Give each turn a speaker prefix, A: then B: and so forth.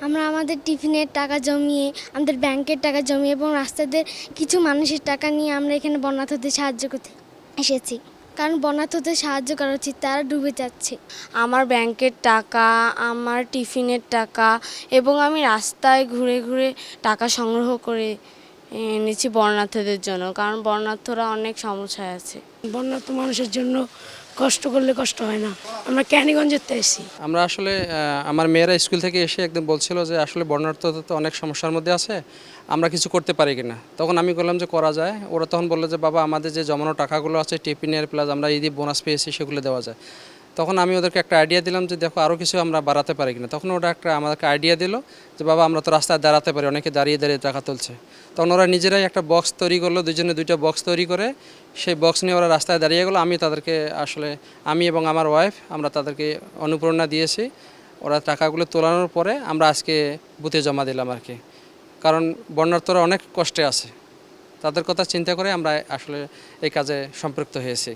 A: আমরা আমাদের টিফিনের টাকা জমিয়ে, আমাদের ব্যাংকের টাকা জমিয়ে এবং রাস্তাদের কিছু মানুষের টাকা নিয়ে আমরা এখানে বন্যার্থদের সাহায্য করতে এসেছি। কারণ বন্যার্থদের সাহায্য করা উচিত, তারা ডুবে যাচ্ছে।
B: আমার ব্যাংকের টাকা, আমার টিফিনের টাকা এবং আমি রাস্তায় ঘুরে ঘুরে টাকা সংগ্রহ করে এনেছি বর্ণার্থীদের জন্য কারণ বর্ণার্থরা অনেক সমস্যায় আছে।
C: বর্ণার্থ মানুষের জন্য কষ্ট করলে কষ্ট হয় না। আমরা ক্যানিগঞ্জের তো এসি
D: আমরা আসলে আমার মেয়েরা স্কুল থেকে এসে একদিন বলছিল যে আসলে বর্ণার্থতা তো অনেক সমস্যার মধ্যে আছে আমরা কিছু করতে পারি কিনা? তখন আমি বললাম যে করা যায়। ওরা তখন বলল যে বাবা আমাদের যে জমানো টাকাগুলো আছে টিফিনের প্লাস আমরা ঈদি বোনাস পেয়েছি সেগুলো দেওয়া যায়। তখন আমি ওদেরকে একটা আইডিয়া দিলাম যে দেখো আরও কিছু আমরা বাড়াতে পারি কিনা। তখন ওরা একটা আমাদেরকে আইডিয়া দিল যে, বাবা, আমরা তো রাস্তায় দাঁড়াতে পারি, অনেকে দাঁড়িয়ে দাঁড়িয়ে টাকা তুলছে। তখন ওরা নিজেরাই একটা বক্স তৈরি করল দুজনে দুইটা বক্স তৈরি করে সেই বক্স নিয়ে ওরা রাস্তায় দাঁড়িয়ে গেলো। আমি তাদেরকে আসলে, আমি এবং আমার ওয়াইফ আমরা তাদেরকে অনুপ্রেরণা দিয়েছি। ওরা টাকাগুলো তোলানোর পরে আমরা আজকে বুথে জমা দিলাম আর কি। কারণ বন্যার্থরা অনেক কষ্টে আছে। তাদের কথা চিন্তা করে আমরা আসলে এই কাজে সম্পৃক্ত হয়েছি।